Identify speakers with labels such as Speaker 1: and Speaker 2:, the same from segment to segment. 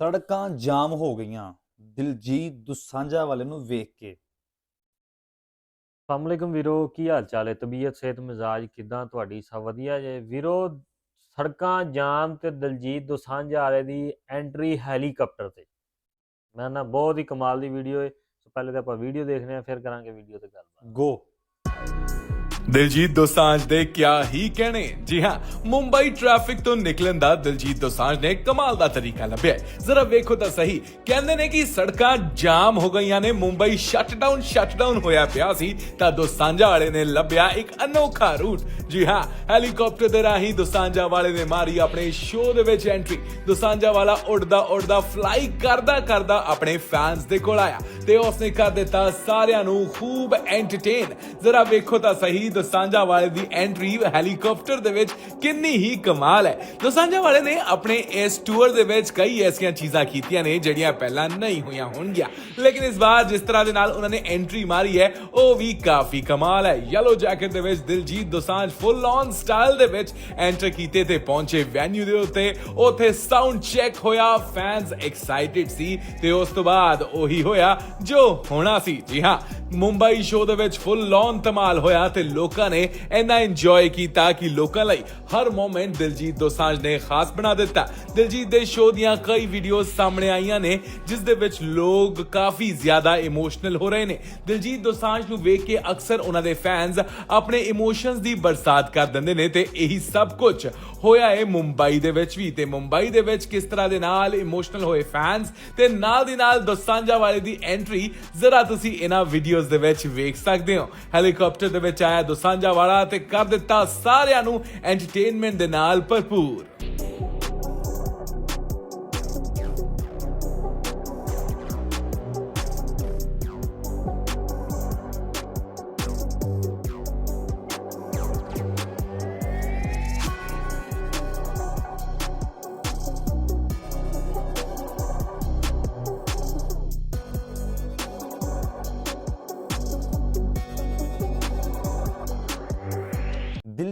Speaker 1: ਸੜਕਾਂ ਜਾਮ ਹੋ ਗਈਆਂ। ਦਿਲਜੀਤ ਦੁਸਾਂਝਾ ਵਾਲੇ ਨੂੰ ਵੇਖ ਕੇ।
Speaker 2: ਅਸਲਾਮੁਅਲੈਕੁਮ ਵੀਰੋ ਕੀ ਹਾਲ ਚਾਲ ਹੈ? ਤਬੀਅਤ ਸਿਹਤ ਮਿਜ਼ਾਜ ਕਿਦਾਂ ਤੁਹਾਡੀ? ਸਭ ਵਧੀਆ ਜੇ? ਵੀਰੋ ਸੜਕਾਂ ਜਾਮ ਤੇ ਦਲਜੀਤ ਦੋਸਾਂਝਾ ਵਾਲੇ ਦੀ ਐਂਟਰੀ ਹੈਲੀਕਾਪਟਰ ਤੇ। ਮੈਂ ਨਾ ਬਹੁਤ ਹੀ ਕਮਾਲ ਦੀ ਵੀਡੀਓ ਹੈ ਸੋ ਪਹਿਲੇ ਤਾਂ ਆਪਾਂ ਵੀਡੀਓ ਦੇਖਦੇ ਹਾਂ ਫਿਰ ਕਰਾਂਗੇ ਵੀਡੀਓ ਤੇ ਗੱਲਬਾਤ।
Speaker 1: ਗੋ
Speaker 3: ਦਿਲਜੀਤ ਦੋਸਾਂਝ ਦੇ ਕਿਆ ਹੀ ਕਹਿਣੇ? ਜੀ ਹਾਂ, ਮੁੰਬਈ ਟ੍ਰੈਫਿਕ ਤੋਂ ਨਿਕਲਣ ਦਾ ਦਿਲਜੀਤ ਦੋਸਾਂਝ ਨੇ ਕਮਾਲ ਦਾ ਤਰੀਕਾ ਲੱਭਿਆ ਜ਼ਰਾ ਵੇਖੋ ਤਾਂ ਸਹੀ, ਕਹਿੰਦੇ ਨੇ ਕਿ ਸੜਕਾਂ ਜਾਮ ਹੋ ਗਈਆਂ ਨੇ, ਮੁੰਬਈ ਸ਼ਟਡਾਊਨ ਸ਼ਟਡਾਊਨ ਹੋਇਆ ਪਿਆ ਸੀ, ਤਾਂ ਦੋਸਾਂਝਾ ਵਾਲੇ ਨੇ ਲੱਭਿਆ ਇੱਕ ਅਨੋਖਾ ਰੂਟ ਜੀ ਹਾਂ ਹੈਲੀਕਾਪਟਰ ਦੇ ਰਾਹੀਂ ਦੋਸਾਂਝਾ ਵਾਲੇ ਨੇ ਮਾਰੀ ਆਪਣੇ ਸ਼ੋਅ ਦੇ ਵਿੱਚ ਐਂਟਰੀ ਦੋਸਾਂਝਾ ਵਾਲਾ ਉੱਡਦਾ ਉੱਡਦਾ ਫਲਾਈ ਕਰਦਾ ਕਰਦਾ ਆਪਣੇ ਫੈਨਸ ਦੇ ਕੋਲ ਆਇਆ ਤੇ ਉਸਨੇ ਕਰ ਦਿੱਤਾ ਸਾਰਿਆਂ ਨੂੰ ਖੂਬ ਐਂਟਰਟੇਨ ਜ਼ਰਾ ਵੇਖੋ ਤਾਂ ਸਹੀ, ਦੋਸਾਂਝਾ ਵਾਲੇ ਦੀ ਐਂਟਰੀ ਹੈਲੀਕਾਪਟਰ ਦੇ ਵਿੱਚ ਕਿੰਨੀ ਹੀ ਕਮਾਲ ਹੈ। ਦੋਸਾਂਝਾ ਵਾਲੇ ਨੇ ਆਪਣੇ ਇਸ ਟੂਰ ਦੇ ਵਿੱਚ ਕਈ ਐਸੀਆਂ ਚੀਜ਼ਾਂ ਕੀਤੀਆਂ ਨੇ, ਜਿਹੜੀਆਂ ਪਹਿਲਾਂ ਨਹੀਂ ਹੋਈਆਂ ਹੋਣਗੀਆਂ। ਲੇਕਿਨ ਇਸ ਵਾਰ ਜਿਸ ਤਰ੍ਹਾਂ ਦੇ ਨਾਲ ਉਹਨਾਂ ਨੇ ਐਂਟਰੀ ਮਾਰੀ ਹੈ, ਉਹ ਵੀ ਕਾਫੀ ਕਮਾਲ ਹੈ। ਯੈਲੋ ਜੈਕਟ ਦੇ ਵਿੱਚ Diljit Dosanjh full on style ਦੇ ਵਿੱਚ ਐਂਟਰ ਕੀਤੇ ਤੇ ਪਹੁੰਚੇ ਵੈਨਿਊ ਦੇ ਉੱਤੇ। ਉੱਥੇ ਸਾਊਂਡ ਚੈੱਕ ਹੋਇਆ ਫੈਨਸ ਐਕਸਾਈਟਿਡ ਸੀ ਤੇ ਉਸ ਤੋਂ ਬਾਅਦ ਉਹੀ ਹੋਇਆ ਜੋ ਹੋਣਾ ਸੀ। ਜੀ ਹਾਂ, ਮੁੰਬਈ ਸ਼ੋਅ ਦੇ ਵਿੱਚ ਫੁੱਲ ਔਨ ਧਮਾਲ ਹੋਇਆ ਤੇ ਲੋਕਾਂ ਨੇ ਇੰਨਾ ਇੰਜੋਏ ਕੀਤਾ ਕਿ ਲੋਕਾਂ ਲਈ ਹਰ ਮੂਮੈਂਟ ਦਿਲਜੀਤ ਦੋਸਾਂਝ ਨੇ ਖਾਸ ਬਣਾ ਦਿੱਤਾ। ਦਿਲਜੀਤ ਦੇ ਸ਼ੋਅ ਦੀਆਂ ਕਈ ਵੀਡੀਓਜ਼ ਸਾਹਮਣੇ ਆਈਆਂ ਨੇ, ਜਿਸ ਦੇ ਵਿੱਚ ਲੋਕ ਕਾਫੀ ਜ਼ਿਆਦਾ ਇਮੋਸ਼ਨਲ ਹੋ ਰਹੇ ਨੇ। ਦਿਲਜੀਤ ਦੋਸਾਂਝ ਨੂੰ ਵੇਖ ਕੇ ਅਕਸਰ ਉਹਨਾਂ ਦੇ ਫੈਨਸ ਆਪਣੇ ਇਮੋਸ਼ਨਸ ਦੀ ਬਰਸਾਤ ਕਰ ਦਿੰਦੇ ਨੇ ਤੇ ਇਹੀ ਸਭ ਕੁਝ ਹੋਇਆ ਹੈ ਮੁੰਬਈ ਦੇ ਵਿੱਚ ਵੀ। ਤੇ ਮੁੰਬਈ ਦੇ ਵਿੱਚ ਕਿਸ ਤਰ੍ਹਾਂ ਦੇ ਨਾਲ ਇਮੋਸ਼ਨਲ ਹੋਏ ਫੈਨਸ ਤੇ ਨਾਲ ਦੀ ਨਾਲ ਦੋਸਾਂਝਾ ਵਾਲੇ ਦੀ ਐਂਟਰੀ ਜ਼ਰਾ ਤੁਸੀਂ ਇਹਨਾਂ ਵੀਡੀਓਜ਼ ਦੇ ਵਿੱਚ ਵੇਖ ਸਕਦੇ ਹੋ। ਹੈਲੀਕਾਪਟਰ ਦੇ ਵਿੱਚ ਆਇਆ ਦੋਸਾਂਝਾ ਵਾਲਾ ਤੇ ਕਰ ਦਿੱਤਾ ਸਾਰਿਆਂ ਨੂੰ ਐਂਟਰਟੇਨਮੈਂਟ ਦੇ ਨਾਲ ਭਰਪੂਰ।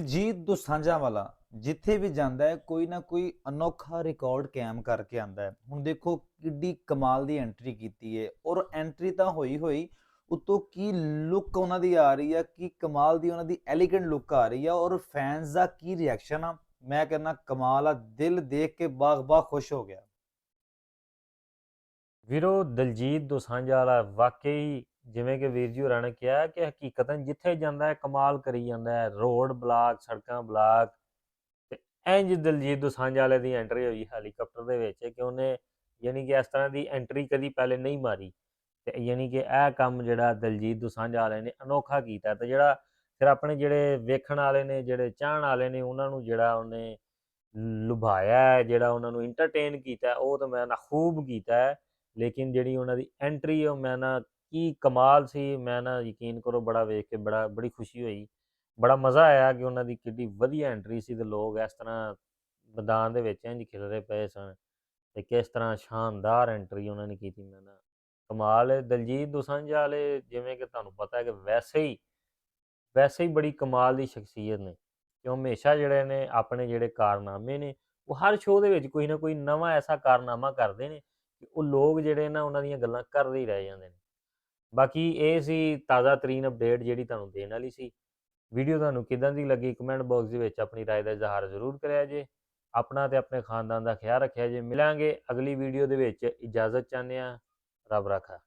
Speaker 1: ਦਿਲਜੀਤ ਦੋਸਾਂਝਾ ਵਾਲਾ ਜਿੱਥੇ ਵੀ ਜਾਂਦਾ ਹੈ, ਕੋਈ ਨਾ ਕੋਈ ਅਨੋਖਾ ਰਿਕਾਰਡ ਕਾਇਮ ਕਰਕੇ ਆਂਦਾ ਹੈ। ਹੁਣ ਦੇਖੋ ਕਿੱਡੀ ਕਮਾਲ ਦੀ ਐਂਟਰੀ ਕੀਤੀ ਹੈ ਔਰ ਐਂਟਰੀ ਤਾਂ ਹੋਈ ਹੋਈ ਉਤੋਂ ਕੀ ਲੁੱਕ ਉਹਨਾਂ ਦੀ ਆ ਰਹੀ ਆ, ਕੀ ਕਮਾਲ ਦੀ ਉਹਨਾਂ ਦੀ ਐਲੀਗੈਂਟ ਲੁੱਕ ਆ ਰਹੀ ਆ ਔਰ ਫੈਨਸ ਦਾ ਕੀ ਰਿਐਕਸ਼ਨ ਆ? ਮੈਂ ਕਹਿੰਦਾ ਕਮਾਲ ਆ, ਦਿਲ ਦੇਖ ਕੇ ਬਾਗ-ਬਾਗ ਖੁਸ਼ ਹੋ ਗਿਆ।
Speaker 2: ਵੀਰੋ, ਦਲਜੀਤ ਦੋਸਾਂਝਾ ਵਾਲਾ ਵਾਕਈ ਜਿਵੇਂ ਕਿ ਵੀਰ ਜੀ ਹੋਰਾਂ ਨੇ ਕਿਹਾ ਕਿ ਹਕੀਕਤਨ ਜਿੱਥੇ ਜਾਂਦਾ ਹੈ ਕਮਾਲ ਕਰੀ ਜਾਂਦਾ ਹੈ ਰੋਡ ਬਲਾਕ ਸੜਕਾਂ ਬਲਾਕ ਤੇ ਇੰਜ ਦਲਜੀਤ ਦੋਸਾਂਝਾ ਵਾਲੇ ਦੀ ਐਂਟਰੀ ਹੋਈ ਹੈਲੀਕਾਪਟਰ ਦੇ ਵਿੱਚ ਕਿ ਉਹਨੇ ਯਾਨੀ ਕਿ ਇਸ ਤਰ੍ਹਾਂ ਦੀ ਐਂਟਰੀ ਕਦੀ ਪਹਿਲੇ ਨਹੀਂ ਮਾਰੀ ਤੇ ਯਾਨੀ ਕਿ ਇਹ ਕੰਮ ਜਿਹੜਾ ਦਲਜੀਤ ਦੋਸਾਂਝਾ ਵਾਲੇ ਨੇ ਅਨੋਖਾ ਕੀਤਾ ਤੇ ਜਿਹੜਾ ਫਿਰ ਆਪਣੇ ਜਿਹੜੇ ਵੇਖਣ ਵਾਲੇ ਨੇ ਜਿਹੜੇ ਚਾਹਣ ਵਾਲੇ ਨੇ ਉਹਨਾਂ ਨੂੰ ਜਿਹੜਾ ਉਹਨੇ ਲੁਭਾਇਆ ਹੈ, ਜਿਹੜਾ ਉਹਨਾਂ ਨੂੰ ਇੰਟਰਟੇਨ ਕੀਤਾ ਉਹ ਤਾਂ ਮੈਂ ਨਾ ਖੂਬ ਕੀਤਾ ਹੈ ਲੇਕਿਨ ਜਿਹੜੀ ਉਹਨਾਂ ਦੀ ਐਂਟਰੀ ਉਹ ਮੈਂ ਨਾ ਕੀ ਕਮਾਲ ਸੀ, ਮੈਂ ਨਾ ਯਕੀਨ ਕਰੋ ਬੜਾ ਵੇਖ ਕੇ ਬੜਾ, ਬੜੀ ਖੁਸ਼ੀ ਹੋਈ। ਬੜਾ ਮਜ਼ਾ ਆਇਆ ਕਿ ਉਹਨਾਂ ਦੀ ਕਿੱਡੀ ਵਧੀਆ ਐਂਟਰੀ ਸੀ ਤੇ ਲੋਕ ਇਸ ਤਰ੍ਹਾਂ ਮੈਦਾਨ ਦੇ ਵਿੱਚ ਇੰਝ ਖਿਲਰੇ ਪਏ ਸਨ ਤੇ ਕਿਸ ਤਰ੍ਹਾਂ ਸ਼ਾਨਦਾਰ ਐਂਟਰੀ ਉਹਨਾਂ ਨੇ ਕੀਤੀ। ਮੈਂ ਨਾ ਕਮਾਲ ਹੈ ਦਲਜੀਤ ਦੋਸਾਂਝਾ ਵਾਲੇ ਜਿਵੇਂ ਕਿ ਤੁਹਾਨੂੰ ਪਤਾ ਹੈ ਕਿ ਵੈਸੇ ਹੀ ਵੈਸੇ ਹੀ ਬੜੀ ਕਮਾਲ ਦੀ ਸ਼ਖਸੀਅਤ ਨੇ। ਕਿ ਉਹ ਹਮੇਸ਼ਾ ਜਿਹੜੇ ਨੇ ਆਪਣੇ ਜਿਹੜੇ ਕਾਰਨਾਮੇ ਨੇ, ਉਹ ਹਰ ਸ਼ੋਅ ਦੇ ਵਿੱਚ ਕੋਈ ਨਾ ਕੋਈ ਨਵਾਂ ਐਸਾ ਕਾਰਨਾਮਾ ਕਰਦੇ ਨੇ ਕਿ ਉਹ ਲੋਕ ਜਿਹੜੇ ਨਾ ਉਹਨਾਂ ਦੀਆਂ ਗੱਲਾਂ ਕਰਦੇ ਹੀ ਰਹਿ ਜਾਂਦੇ ਨੇ। ਬਾਕੀ ਇਹ ਸੀ ਤਾਜ਼ਾ ਤਰੀਨ ਅਪਡੇਟ ਜਿਹੜੀ ਤੁਹਾਨੂੰ ਦੇਣ ਵਾਲੀ ਸੀ ਵੀਡੀਓ ਤੁਹਾਨੂੰ ਕਿਦਾਂ ਦੀ ਲੱਗੀ ਕਮੈਂਟ ਬਾਕਸ ਦੇ ਵਿੱਚ ਆਪਣੀ رائے ਦਾ ਇਜ਼ਹਾਰ ਜ਼ਰੂਰ ਕਰਿਆ ਜੇ ਆਪਣਾ ਤੇ ਆਪਣੇ ਖਾਨਦਾਨ ਦਾ ਖਿਆਲ ਰੱਖਿਆ ਜੇ ਮਿਲਾਂਗੇ ਅਗਲੀ ਵੀਡੀਓ ਦੇ ਵਿੱਚ ਇਜਾਜ਼ਤ ਚਾਹੁੰਦੇ ਆ ਰੱਬ ਰਾਖਾ